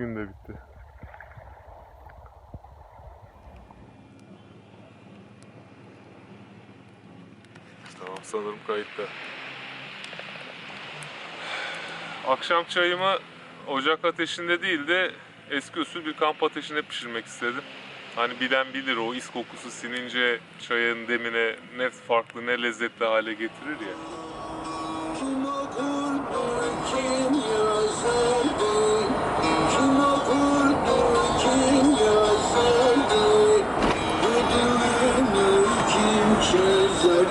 bugün de bitti. Tamam sanırım kayıtta. Akşam çayımı ocak ateşinde değil de eski usul bir kamp ateşinde pişirmek istedim. Hani bilen bilir o is kokusu sinince çayın demine ne farklı ne lezzetli hale getirir ya.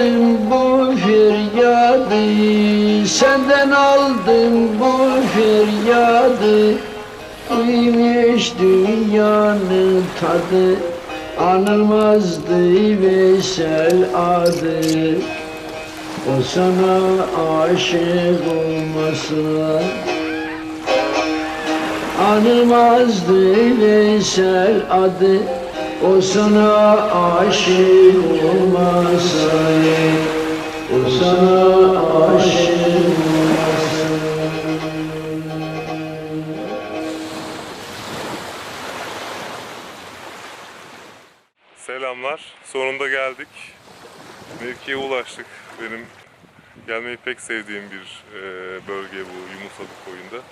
aldım bu feryadı Senden aldım bu feryadı Uyumuş dünyanın tadı Anılmazdı Veysel adı. O sana aşık olmasa Anılmazdı Veysel adı O sana aşık olmasa O sana aşık Selamlar. Sonunda geldik. Mevkiye ulaştık. Benim gelmeyi pek sevdiğim bir e, bölge bu Yumusalı koyunda.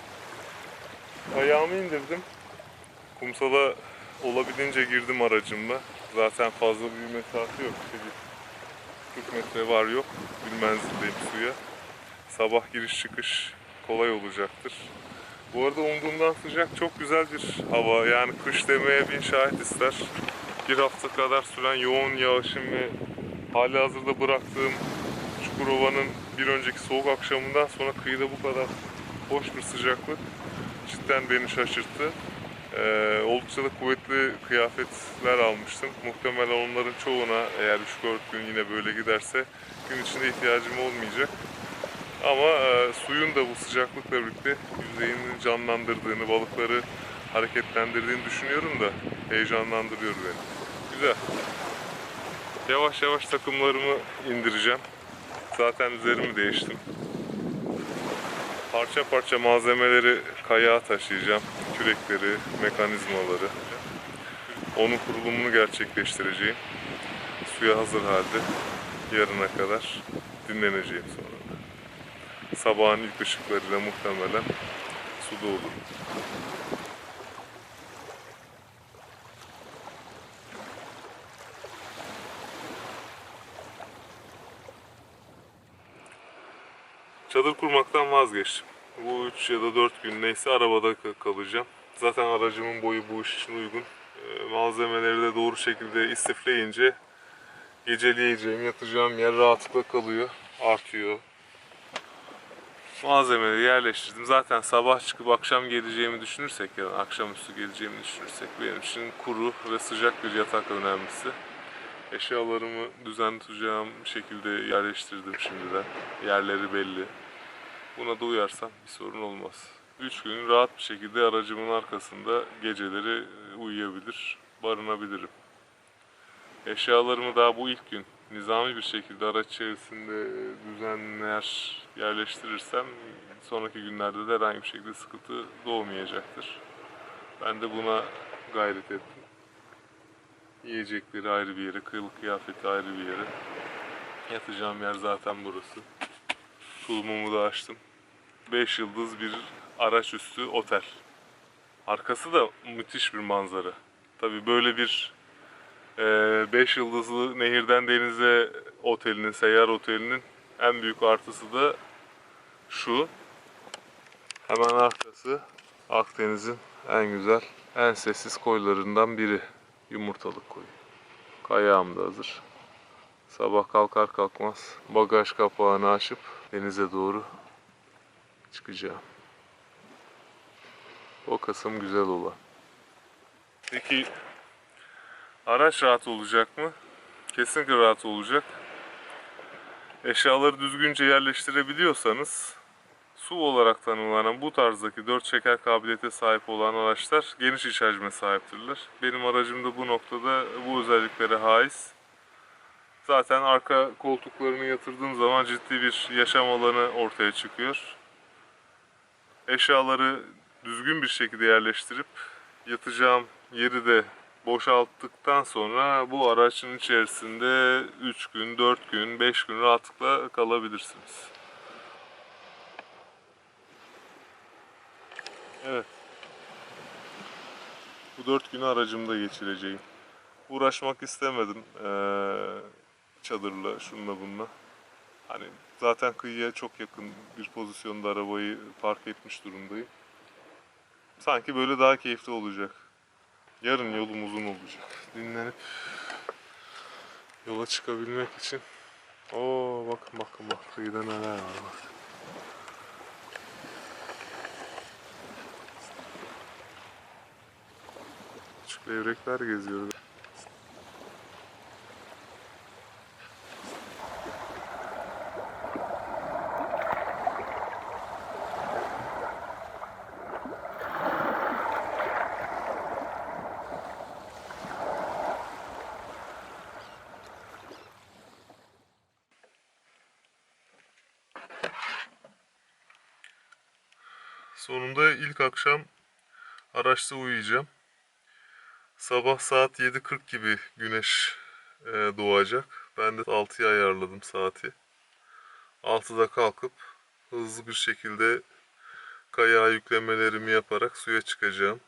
Ayağımı indirdim. Kumsala olabildiğince girdim aracımla. Zaten fazla bir mesafe yok. İşte bir 40 metre var yok. Bilmenzildeyim suya. Sabah giriş çıkış kolay olacaktır. Bu arada umduğumdan sıcak çok güzel bir hava. Yani kış demeye bin şahit ister bir hafta kadar süren yoğun yağışın ve hali hazırda bıraktığım Çukurova'nın bir önceki soğuk akşamından sonra kıyıda bu kadar hoş bir sıcaklık cidden beni şaşırttı. Ee, oldukça da kuvvetli kıyafetler almıştım. Muhtemelen onların çoğuna eğer 3-4 gün yine böyle giderse gün içinde ihtiyacım olmayacak. Ama e, suyun da bu sıcaklıkla birlikte yüzeyini canlandırdığını, balıkları hareketlendirdiğini düşünüyorum da heyecanlandırıyor beni. Güzel. Yavaş yavaş takımlarımı indireceğim. Zaten üzerimi değiştim. Parça parça malzemeleri kayağa taşıyacağım. Kürekleri, mekanizmaları. Onun kurulumunu gerçekleştireceğim. Suya hazır halde yarına kadar dinleneceğim sonra. Sabahın ilk ışıklarıyla muhtemelen suda olurum. Çadır kurmaktan vazgeçtim. Bu 3 ya da 4 gün neyse arabada ka- kalacağım. Zaten aracımın boyu bu iş için uygun. Ee, malzemeleri de doğru şekilde istifleyince geceleyeceğim, yatacağım yer rahatlıkla kalıyor, artıyor. Malzemeleri yerleştirdim. Zaten sabah çıkıp akşam geleceğimi düşünürsek ya da akşamüstü geleceğimi düşünürsek benim için kuru ve sıcak bir yatak önemlisi. Eşyalarımı düzen tutacağım şekilde yerleştirdim şimdiden. Yerleri belli. Buna da uyarsam bir sorun olmaz. 3 gün rahat bir şekilde aracımın arkasında geceleri e, uyuyabilir, barınabilirim. Eşyalarımı daha bu ilk gün nizami bir şekilde araç içerisinde düzenler yerleştirirsem sonraki günlerde de herhangi bir şekilde sıkıntı doğmayacaktır. Ben de buna gayret ettim. Yiyecekleri ayrı bir yere, kıyılık kıyafeti ayrı bir yere. Yatacağım yer zaten burası. Tulumumu da açtım. 5 yıldız bir araç üstü otel. Arkası da müthiş bir manzara. Tabii böyle bir 5 yıldızlı nehirden denize otelinin, seyyar otelinin en büyük artısı da şu. Hemen arkası Akdeniz'in en güzel, en sessiz koylarından biri. Yumurtalık koyu. Kayağım da hazır. Sabah kalkar kalkmaz bagaj kapağını açıp denize doğru çıkacağım. O Kasım güzel olan. Peki araç rahat olacak mı? Kesinlikle rahat olacak. Eşyaları düzgünce yerleştirebiliyorsanız su olarak tanımlanan bu tarzdaki dört çeker kabiliyete sahip olan araçlar geniş iç hacme sahiptirler. Benim aracım da bu noktada bu özelliklere haiz. Zaten arka koltuklarını yatırdığım zaman ciddi bir yaşam alanı ortaya çıkıyor. Eşyaları düzgün bir şekilde yerleştirip yatacağım yeri de boşalttıktan sonra bu aracın içerisinde 3 gün, 4 gün, 5 gün rahatlıkla kalabilirsiniz. Evet. Bu 4 günü aracımda geçireceğim. Uğraşmak istemedim eee, çadırla, şunla bununla. Hani zaten kıyıya çok yakın bir pozisyonda arabayı park etmiş durumdayım. Sanki böyle daha keyifli olacak. Yarın yolum uzun olacak. Dinlenip yola çıkabilmek için. Oo bakın bakın bak kıyıda neler var bak. Küçük levrekler geziyor. Sonunda ilk akşam araçta uyuyacağım. Sabah saat 7.40 gibi güneş e, doğacak. Ben de 6'ya ayarladım saati. 6'da kalkıp hızlı bir şekilde kayağa yüklemelerimi yaparak suya çıkacağım.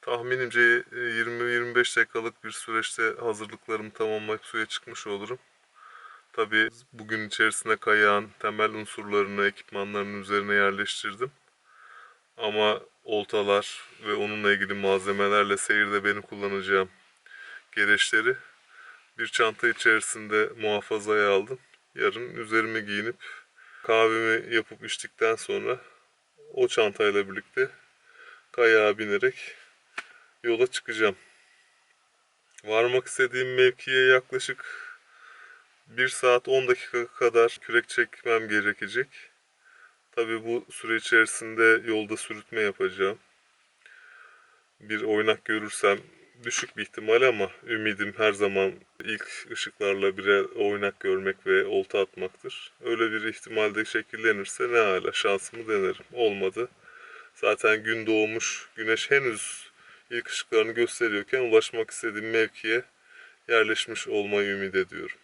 Tahminimce e, 20-25 dakikalık bir süreçte hazırlıklarımı tamamlayıp suya çıkmış olurum. Tabii bugün içerisinde kayağın temel unsurlarını ekipmanlarının üzerine yerleştirdim. Ama oltalar ve onunla ilgili malzemelerle seyirde benim kullanacağım gereçleri bir çanta içerisinde muhafazaya aldım. Yarın üzerimi giyinip kahvemi yapıp içtikten sonra o çantayla birlikte kayağa binerek yola çıkacağım. Varmak istediğim mevkiye yaklaşık 1 saat 10 dakika kadar kürek çekmem gerekecek. Tabii bu süre içerisinde yolda sürütme yapacağım. Bir oynak görürsem düşük bir ihtimal ama ümidim her zaman ilk ışıklarla birer oynak görmek ve olta atmaktır. Öyle bir ihtimalde şekillenirse ne hala şansımı denerim. Olmadı. Zaten gün doğmuş, güneş henüz ilk ışıklarını gösteriyorken ulaşmak istediğim mevkiye yerleşmiş olmayı ümit ediyorum.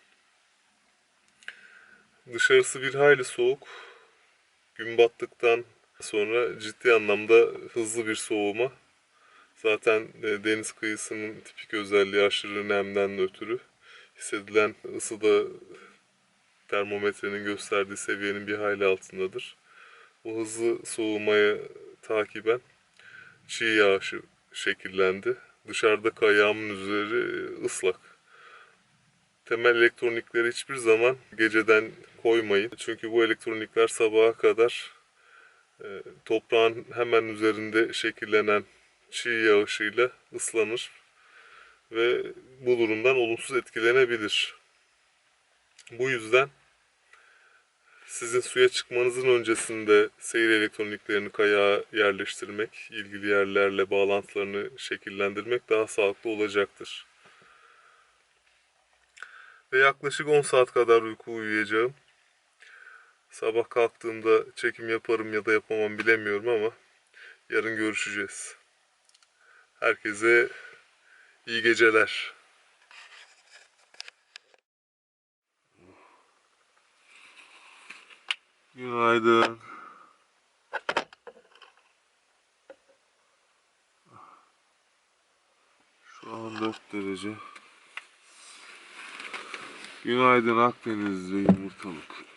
Dışarısı bir hayli soğuk. Gün battıktan sonra ciddi anlamda hızlı bir soğuma. Zaten e, deniz kıyısının tipik özelliği aşırı nemden ötürü hissedilen ısı da termometrenin gösterdiği seviyenin bir hayli altındadır. Bu hızlı soğumaya takiben çiğ yağışı şekillendi. Dışarıda kayağımın üzeri ıslak. Temel elektronikleri hiçbir zaman geceden koymayın. Çünkü bu elektronikler sabaha kadar e, toprağın hemen üzerinde şekillenen çiğ yağışıyla ıslanır ve bu durumdan olumsuz etkilenebilir. Bu yüzden sizin suya çıkmanızın öncesinde seyir elektroniklerini kayağa yerleştirmek, ilgili yerlerle bağlantılarını şekillendirmek daha sağlıklı olacaktır. Ve yaklaşık 10 saat kadar uyku uyuyacağım. Sabah kalktığımda çekim yaparım ya da yapamam bilemiyorum ama yarın görüşeceğiz. Herkese iyi geceler. Günaydın. Şu an 4 derece. Günaydın Akdeniz'de yumurtalık.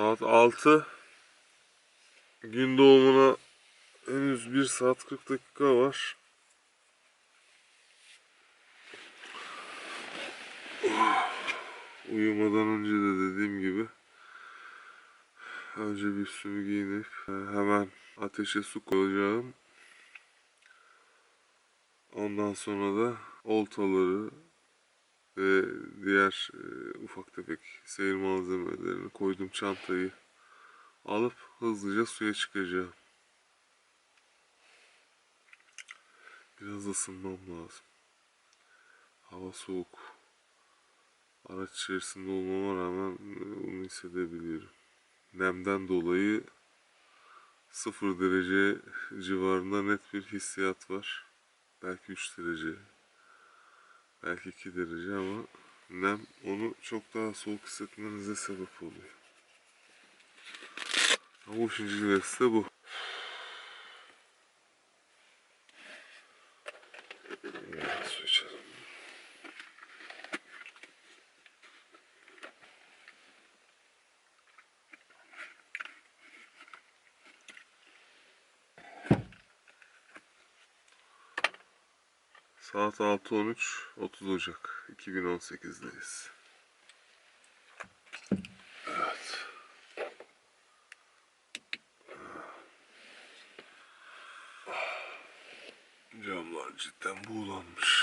Saat 6. Gün doğumuna henüz 1 saat 40 dakika var. Uyumadan önce de dediğim gibi önce bir üstümü giyinip e, hemen ateşe su koyacağım. Ondan sonra da oltaları ve diğer e, ufak tefek seyir malzemelerini koydum çantayı alıp hızlıca suya çıkacağım. Biraz ısınmam lazım. Hava soğuk. Araç içerisinde olmama rağmen e, bunu hissedebiliyorum. Nemden dolayı 0 derece civarında net bir hissiyat var. Belki 3 derece belki 2 derece ama nem onu çok daha soğuk hissetmenize sebep oluyor. Ama işin cilvesi de bu. 06.13 30 Ocak 2018'deyiz. Evet. Ah. Camlar cidden buğulanmış.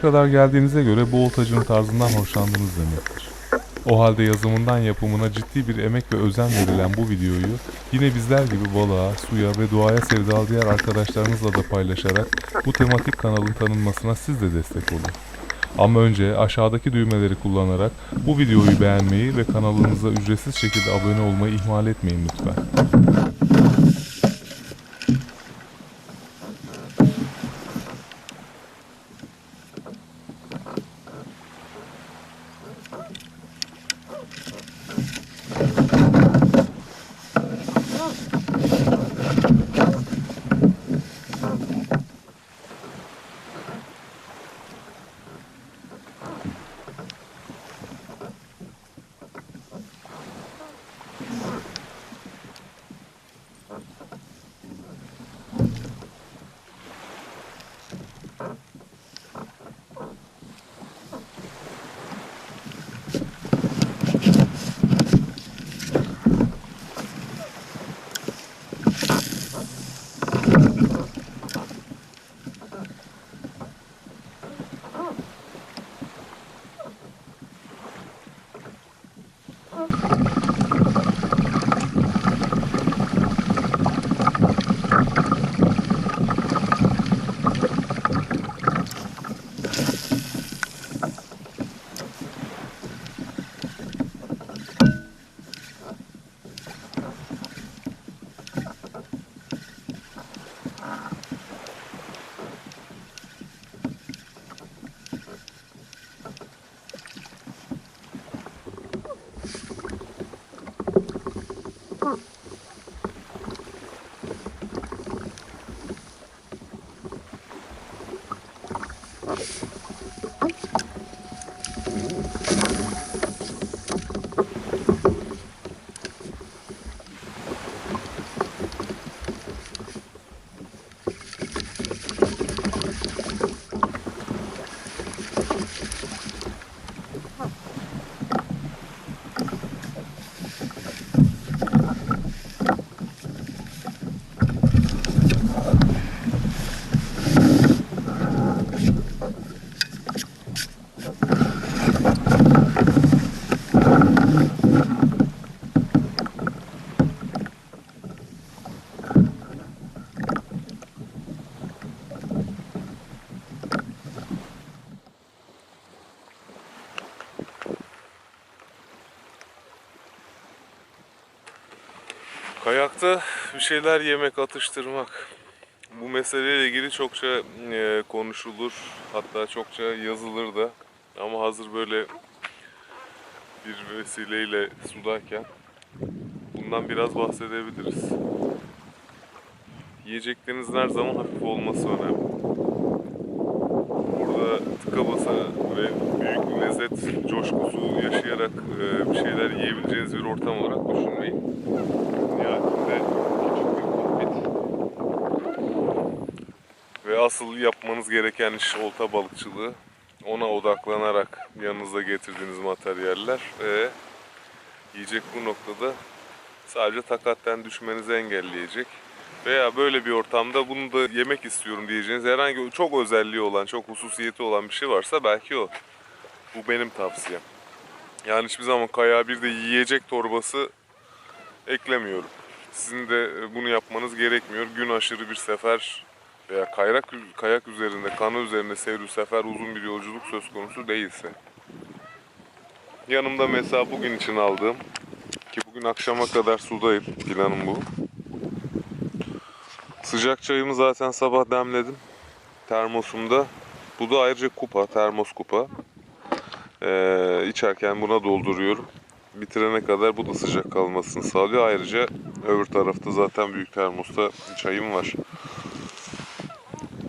Kadar geldiğinize göre bu oltacının tarzından hoşlandınız demektir. O halde yazımından yapımına ciddi bir emek ve özen verilen bu videoyu yine bizler gibi balığa, suya ve doğaya sevdalı diğer arkadaşlarınızla da paylaşarak bu tematik kanalın tanınmasına siz de destek olun. Ama önce aşağıdaki düğmeleri kullanarak bu videoyu beğenmeyi ve kanalımıza ücretsiz şekilde abone olmayı ihmal etmeyin lütfen. Kayakta bir şeyler yemek, atıştırmak. Bu meseleyle ilgili çokça e, konuşulur. Hatta çokça yazılır da. Ama hazır böyle bir vesileyle sudayken bundan biraz bahsedebiliriz. Yiyeceklerinizin her zaman hafif olması önemli. Burada tıka basa ve büyük bir lezzet coşkusu yaşayarak e, bir şeyler yiyebileceğiniz bir ortam olarak düşünmeyin. Nihayetinde küçük bir muhabbet. Ve asıl yapmanız gereken iş olta balıkçılığı. Ona odaklanarak yanınızda getirdiğiniz materyaller ve yiyecek bu noktada sadece takatten düşmenizi engelleyecek. Veya böyle bir ortamda bunu da yemek istiyorum diyeceğiniz herhangi çok özelliği olan, çok hususiyeti olan bir şey varsa belki o. Bu benim tavsiyem. Yani hiçbir zaman kayağa bir de yiyecek torbası eklemiyorum. Sizin de bunu yapmanız gerekmiyor. Gün aşırı bir sefer veya kayrak, kayak üzerinde, kanı üzerinde seyir sefer uzun bir yolculuk söz konusu değilse. Yanımda mesela bugün için aldığım ki bugün akşama kadar sudayım. Planım bu. Sıcak çayımı zaten sabah demledim. Termosumda. Bu da ayrıca kupa, termos kupa. Ee, içerken buna dolduruyorum. Bitirene kadar bu da sıcak kalmasını sağlıyor. Ayrıca öbür tarafta zaten büyük termosta çayım var.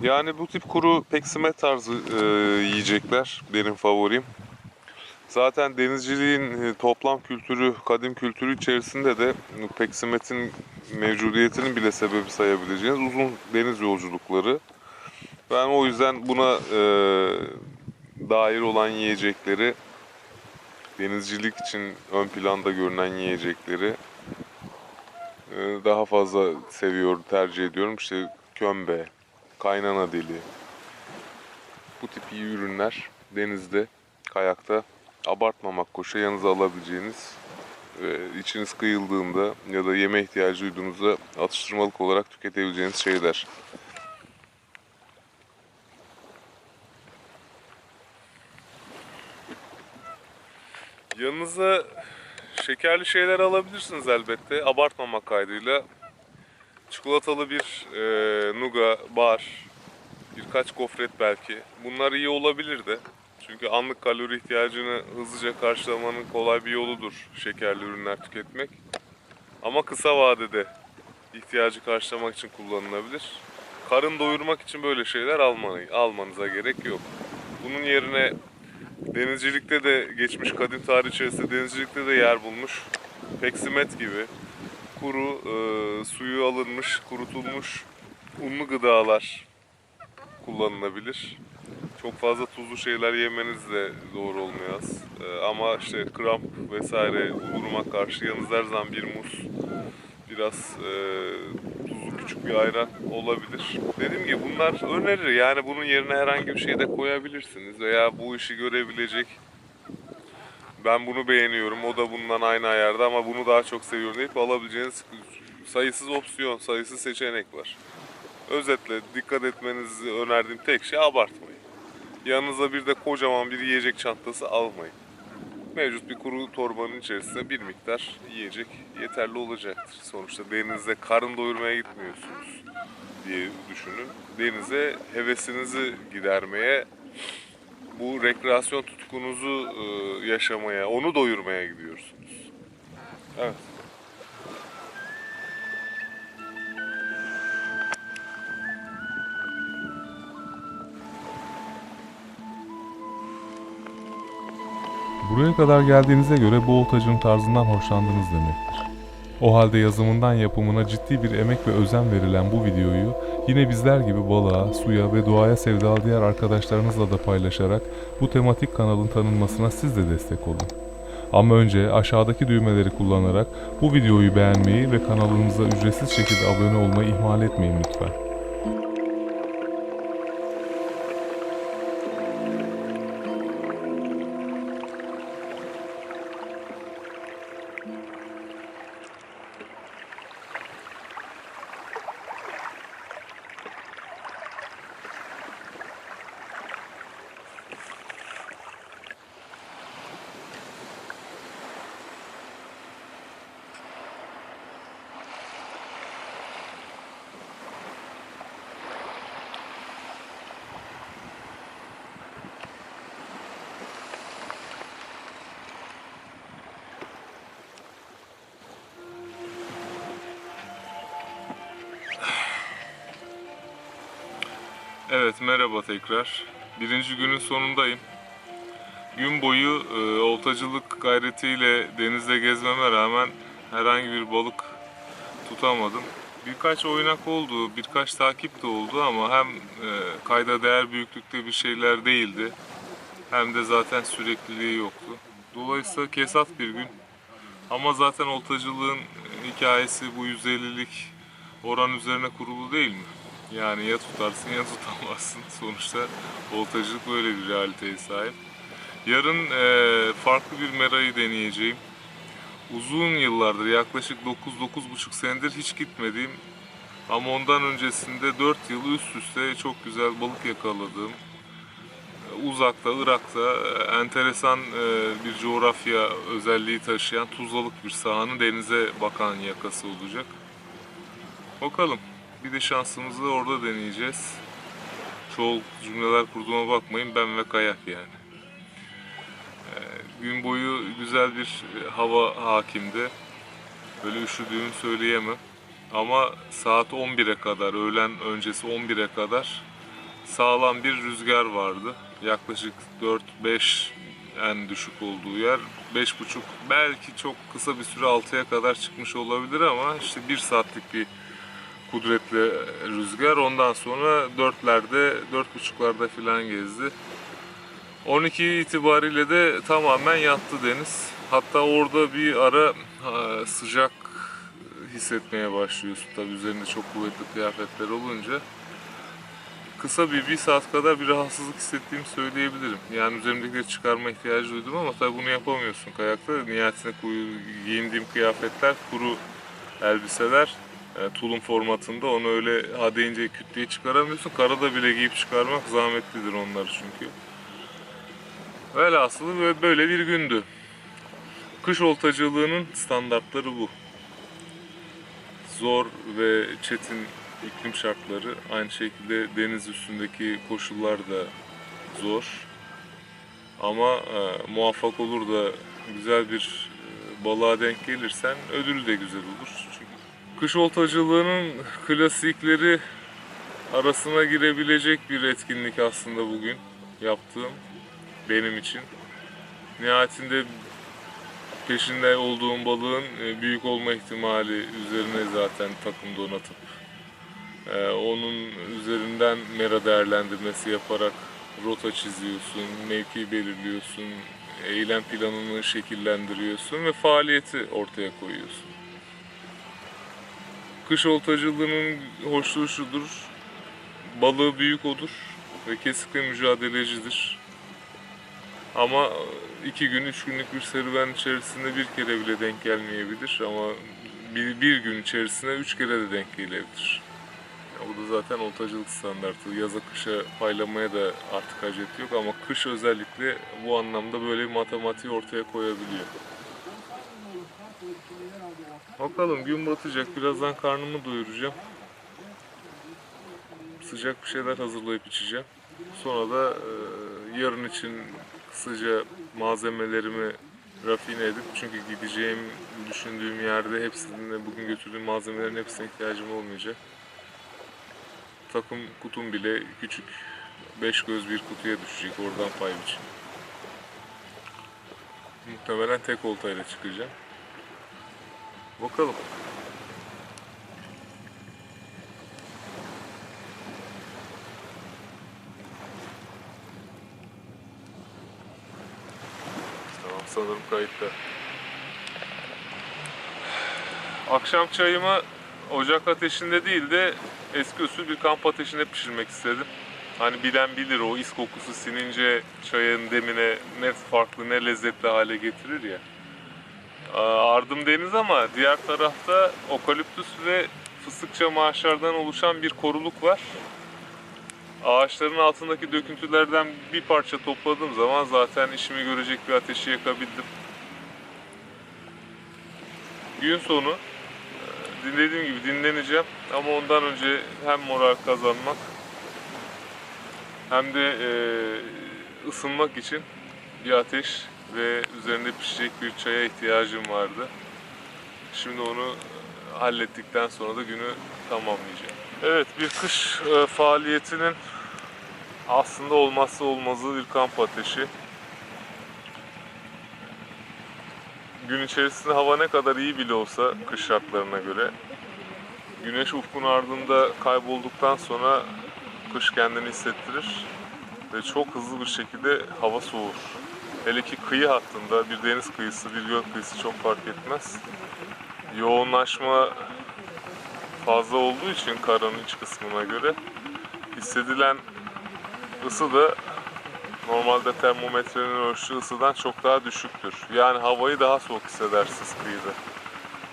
Yani bu tip kuru peksime tarzı e, yiyecekler benim favorim. Zaten denizciliğin e, toplam kültürü, kadim kültürü içerisinde de peksimetin mevcudiyetinin bile sebebi sayabileceğiniz uzun deniz yolculukları. Ben o yüzden buna e, dair olan yiyecekleri, denizcilik için ön planda görünen yiyecekleri e, daha fazla seviyorum, tercih ediyorum. İşte kömbe, kaynana dili, bu tip iyi ürünler denizde, kayakta abartmamak koşa yanınıza alabileceğiniz ve içiniz kıyıldığında ya da yeme ihtiyacı duyduğunuzda atıştırmalık olarak tüketebileceğiniz şeyler. Yanınıza şekerli şeyler alabilirsiniz elbette. Abartmamak kaydıyla. Çikolatalı bir e, nuga, bar, birkaç gofret belki. Bunlar iyi olabilir de. Çünkü anlık kalori ihtiyacını hızlıca karşılamanın kolay bir yoludur şekerli ürünler tüketmek. Ama kısa vadede ihtiyacı karşılamak için kullanılabilir. Karın doyurmak için böyle şeyler almayı, almanıza gerek yok. Bunun yerine denizcilikte de geçmiş kadim tarih içerisinde denizcilikte de yer bulmuş peksimet gibi kuru e, suyu alınmış, kurutulmuş unlu gıdalar kullanılabilir. Çok fazla tuzlu şeyler yemeniz de doğru olmaz. Ee, ama işte kramp vesaire duruma karşı yanınızda her zaman bir muz, biraz e, tuzlu küçük bir ayran olabilir. Dediğim gibi bunlar önerir. Yani bunun yerine herhangi bir şey de koyabilirsiniz veya bu işi görebilecek ben bunu beğeniyorum, o da bundan aynı ayarda ama bunu daha çok seviyorum deyip alabileceğiniz sayısız opsiyon, sayısız seçenek var. Özetle dikkat etmenizi önerdiğim tek şey abartmayın. Yanınıza bir de kocaman bir yiyecek çantası almayın. Mevcut bir kuru torbanın içerisinde bir miktar yiyecek yeterli olacaktır. Sonuçta denize karın doyurmaya gitmiyorsunuz diye düşünün. Denize hevesinizi gidermeye, bu rekreasyon tutkunuzu e, yaşamaya, onu doyurmaya gidiyorsunuz. Evet. Buraya kadar geldiğinize göre bu oltacının tarzından hoşlandınız demektir. O halde yazımından yapımına ciddi bir emek ve özen verilen bu videoyu yine bizler gibi balığa, suya ve doğaya sevdalı diğer arkadaşlarınızla da paylaşarak bu tematik kanalın tanınmasına siz de destek olun. Ama önce aşağıdaki düğmeleri kullanarak bu videoyu beğenmeyi ve kanalımıza ücretsiz şekilde abone olmayı ihmal etmeyin lütfen. Evet merhaba tekrar. Birinci günün sonundayım. Gün boyu e, oltacılık gayretiyle denizde gezmeme rağmen herhangi bir balık tutamadım. Birkaç oynak oldu, birkaç takip de oldu ama hem e, kayda değer büyüklükte bir şeyler değildi hem de zaten sürekliliği yoktu. Dolayısıyla kesat bir gün. Ama zaten oltacılığın hikayesi bu 150'lik oran üzerine kurulu değil mi? Yani ya tutarsın ya tutamazsın. Sonuçta oltacılık böyle bir realiteye sahip. Yarın eee, farklı bir merayı deneyeceğim. Uzun yıllardır yaklaşık 9-9,5 senedir hiç gitmediğim ama ondan öncesinde 4 yıl üst üste çok güzel balık yakaladığım uzakta, Irak'ta e, enteresan e, bir coğrafya özelliği taşıyan tuzlalık bir sahanın denize bakan yakası olacak. Bakalım. Bir de şansımızı orada deneyeceğiz. Çoğul cümleler kurduğuma bakmayın. Ben ve kayak yani. E, Gün boyu güzel bir hava hakimdi. Böyle üşüdüğümü söyleyemem. Ama saat 11'e kadar, öğlen öncesi 11'e kadar sağlam bir rüzgar vardı. Yaklaşık 4-5 en düşük olduğu yer. 5,5 belki çok kısa bir süre 6'ya kadar çıkmış olabilir ama işte 1 saatlik bir kudretli rüzgar. Ondan sonra 4'lerde, 4,5'larda falan gezdi. 12 itibariyle de tamamen yattı deniz. Hatta orada bir ara sıcak hissetmeye başlıyorsun tabii üzerinde çok kuvvetli kıyafetler olunca kısa bir bir saat kadar bir rahatsızlık hissettiğimi söyleyebilirim. Yani üzerimdekileri çıkarma ihtiyacı duydum ama tabii bunu yapamıyorsun kayakta. Nihayetinde giyindiğim kıyafetler kuru elbiseler e, tulum formatında onu öyle ha deyince küt diye çıkaramıyorsun. Karada bile giyip çıkarmak zahmetlidir onları çünkü. Velhasılı böyle- böyle bir gündü. Kış oltacılığının standartları bu. Zor ve çetin iklim şartları, aynı şekilde deniz üstündeki koşullar da zor. Ama e, muvaffak olur da güzel bir e, balığa denk gelirsen ödül de güzel olur. Kış oltacılığının klasikleri arasına girebilecek bir etkinlik aslında bugün yaptığım benim için. Nihayetinde peşinde olduğum balığın e, büyük olma ihtimali üzerine zaten takım donatıp e, onun üzerinden mera değerlendirmesi yaparak rota çiziyorsun, mevki belirliyorsun, eylem planını şekillendiriyorsun ve faaliyeti ortaya koyuyorsun. Kış oltacılığının hoşluğu şudur, balığı büyük olur ve kesik ve mücadelecidir. Ama iki gün, üç günlük bir serüven içerisinde bir kere bile denk gelmeyebilir ama bir, bir gün içerisinde üç kere de denk gelebilir. Ya bu da zaten oltacılık standartı. Yaza kışa paylamaya da artık hacet yok ama kış özellikle bu anlamda böyle bir matematiği ortaya koyabiliyor. Bakalım gün batacak. Birazdan karnımı doyuracağım. Sıcak bir şeyler hazırlayıp içeceğim. Sonra da e, yarın için kısaca malzemelerimi rafine edip çünkü gideceğim düşündüğüm yerde hepsine bugün götürdüğüm malzemelerin hepsine ihtiyacım olmayacak. Takım kutum bile küçük 5 göz bir kutuya düşecek oradan pay biçim. Muhtemelen tek oltayla çıkacağım. Bakalım. Tamam sanırım kayıtta. Akşam çayımı ocak ateşinde değil de eski usul bir kamp ateşinde pişirmek istedim. Hani bilen bilir o is kokusu sinince çayın demine ne farklı ne lezzetli hale getirir ya. Aa, Ardım deniz ama diğer tarafta okaliptüs ve fıstıkça ağaçlardan oluşan bir koruluk var. Ağaçların altındaki döküntülerden bir parça topladığım zaman zaten işimi görecek bir ateşi yakabildim. Gün sonu e, dediğim gibi dinleneceğim ama ondan önce hem moral kazanmak hem de e, ısınmak için bir ateş ve üzerinde pişecek bir çaya ihtiyacım vardı. Şimdi onu hallettikten sonra da günü tamamlayacağım. Evet bir kış e, faaliyetinin aslında olmazsa olmazı bir kamp ateşi. Gün içerisinde hava ne kadar iyi bile olsa kış şartlarına göre güneş ufkun ardında kaybolduktan sonra kış kendini hissettirir ve çok hızlı bir şekilde hava soğur. Hele ki kıyı hattında bir deniz kıyısı, bir göl kıyısı çok fark etmez. Yoğunlaşma fazla olduğu için karanın iç kısmına göre hissedilen ısı da normalde termometrenin ölçtüğü ısıdan çok daha düşüktür. Yani havayı daha soğuk hissedersiniz kıyıda.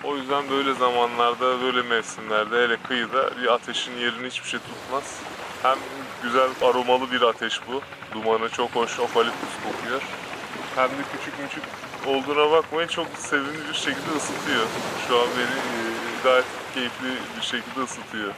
O yüzden böyle zamanlarda, böyle mevsimlerde hele kıyıda bir ateşin yerini hiçbir şey tutmaz. Hem güzel aromalı bir ateş bu. Dumanı çok hoş, okaliptüs kokuyor. Hem küçük küçük olduğuna bakmayın çok sevimli bir şekilde ısıtıyor. Şu an beni e, gayet keyifli bir şekilde ısıtıyor.